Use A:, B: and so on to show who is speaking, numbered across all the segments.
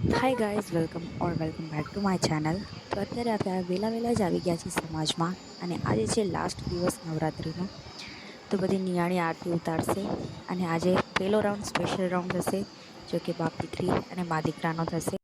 A: Hi guys welcome or welcome back to my channel તો અત્યારે આપણે વહેલા વહેલા જ આવી ગયા છીએ સમાજમાં અને આજે છે લાસ્ટ દિવસ નવરાત્રિનો. તો બધી નિયાણી આરતી ઉતારશે અને આજે પહેલો રાઉન્ડ સ્પેશિયલ રાઉન્ડ થશે જો કે બાપ દીકરી અને મા દીકરાનો થશે.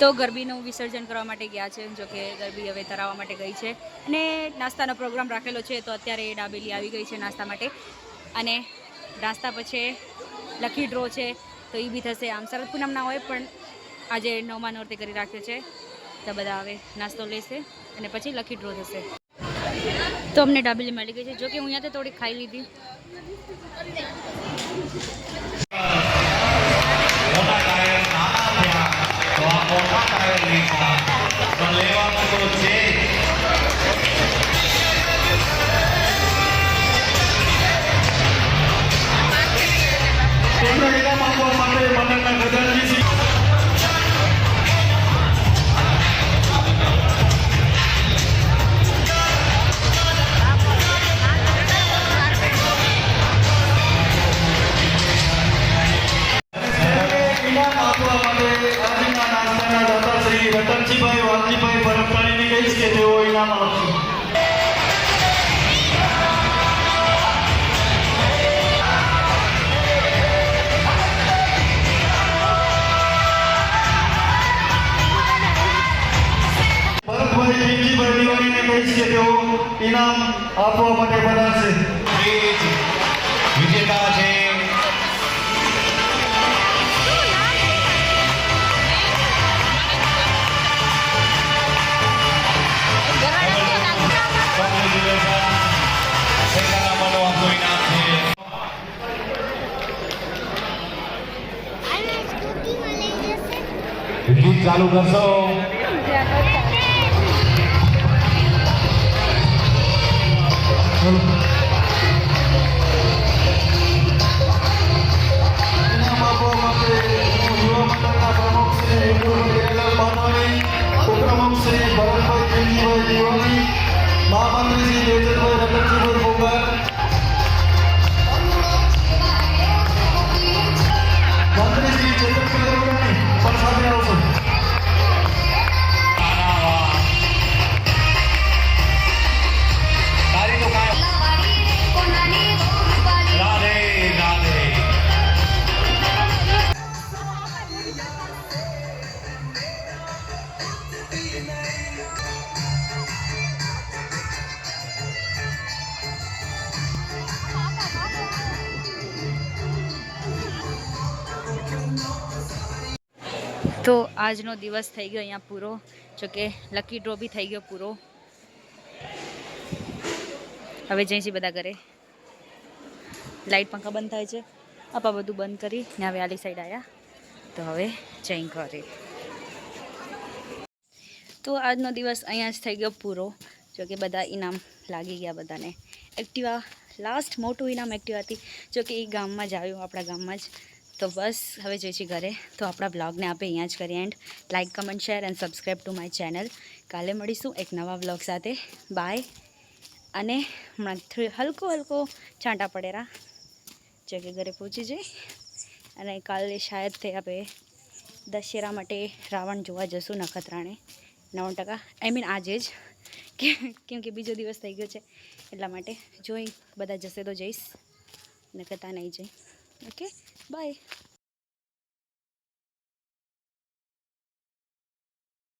A: તો ગરબીનું વિસર્જન કરવા માટે ગયા છે, જો કે ગરબી હવે તરાવવા માટે ગઈ છે. અને નાસ્તાનો પ્રોગ્રામ રાખેલો છે, તો અત્યારે એ ડાબેલી આવી ગઈ છે નાસ્તા માટે. અને નાસ્તા પછી લકી ડ્રો છે, તો એ બી થશે. આમ શરદ પૂનમ ના હોય, પણ આજે નવમા નોરતે કરી રાખ્યો છે. તો બધા હવે નાસ્તો લેશે અને પછી લકી ડ્રો થશે. તો અમને ડાબેલી મળી ગઈ છે. જો કે હું અહીંયાથી થોડી ખાઈ લીધી.
B: મોટા ટાયર લીધા પણ લેવાનું તો છે જ. તેમને ઇનામ આપવા માટે પધારશે વિજેતા છે ગીત ચાલુ કરશો ઇનામ તો
A: આજનો દિવસ થઈ ગયો અહીંયા પૂરો. જોકે લકી ડ્રો બી થઈ ગયો પૂરો. હવે જઈ છીએ બધા ઘરે. લાઇટ પંખા બંધ થાય છે. આપા બધું બંધ કરી હવે આલી સાઈડ આવ્યા તો હવે જઈ ઘરે. તો આજનો દિવસ અહીંયા જ થઈ ગયો પૂરો. જોકે બધા ઇનામ લાગી ગયા બધાને. એક્ટિવા લાસ્ટ મોટું ઇનામ એક્ટિવા હતી. જોકે એ ગામમાં જ આવ્યું, આપણા ગામમાં જ. તો બસ, હવે છીએ ઘરે. તો આપણા બ્લોગને આપણે અહીંયા જ કરીએ and like comment share and subscribe to my channel કાલે મળીશું એક નવા બ્લોગ સાથે. બાય અને હમણાં હલકો હલકો છાંટા પડેરા. જગ્યા ઘરે પહોંચી જઈ. અને કાલે શાયદ તે આપણે દશેરા માટે રાવણ જોવા જશું નખત્રાણે. નવ ટકા. આઈ મીન આજે જ. કેમ કે બીજો દિવસ થઈ ગયો છે. એટલા માટે જોઈ, બધા જશે તો જઈશ. નખતા નહીં જઈ. Okay bye